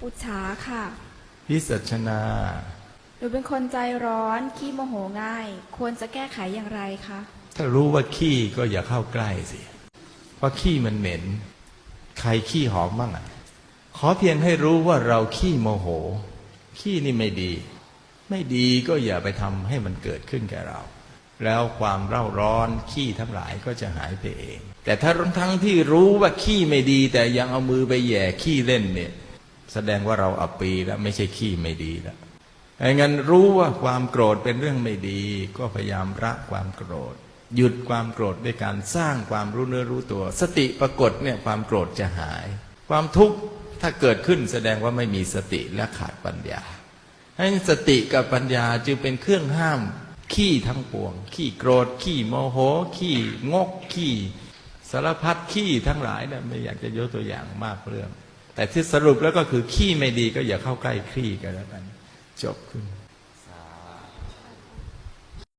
ปุจฉาค่ะ พิสัชนา หนูเป็นคนใจร้อน ขี้โมโหง่าย ควรจะแก้ไขอย่างไรคะ ถ้ารู้ว่าขี้ก็อย่าเข้าใกล้สิ เพราะขี้มันเหม็น ใครขี้หอมบ้างอะ ขอเพียงให้รู้ว่าเราขี้โมโห ขี้นี่ไม่ดี ไม่ดีก็อย่าไปทำให้มันเกิดขึ้นแก่เรา แล้วความเร่าร้อนขี้ทั้งหลายก็จะหายไปเอง แต่ถ้าทั้งที่รู้ว่าขี้ไม่ดี แต่ยังเอามือไปแหย่ขี้เล่นเนี่ย แสดงว่าเราอับปีแล้วไม่ใช่ขี้ไม่ดีแล้วไอ้งั้นรู้ว่าความโกรธเป็นเรื่องไม่ดี ก็พยายามละความโกรธ หยุดความโกรธด้วยการสร้างความรู้เนื้อรู้ตัว สติปรากฏเนี่ยความโกรธจะหาย ความทุกข์ถ้าเกิดขึ้นแสดงว่าไม่มีสติและขาดปัญญาให้สติกับปัญญาจึงเป็นเครื่องห้าม ขี้ทั้งปวง ขี้โกรธ ขี้โมโห ขี้งกขี้สารพัดขี้ทั้งหลายเนี่ยไม่อยากจะยกตัวอย่างมากเรื่อง แต่ที่สรุปแล้วก็คือขี้ไม่ดีก็อย่าเข้าใกล้ขี้กันแล้วกัน จบขึ้น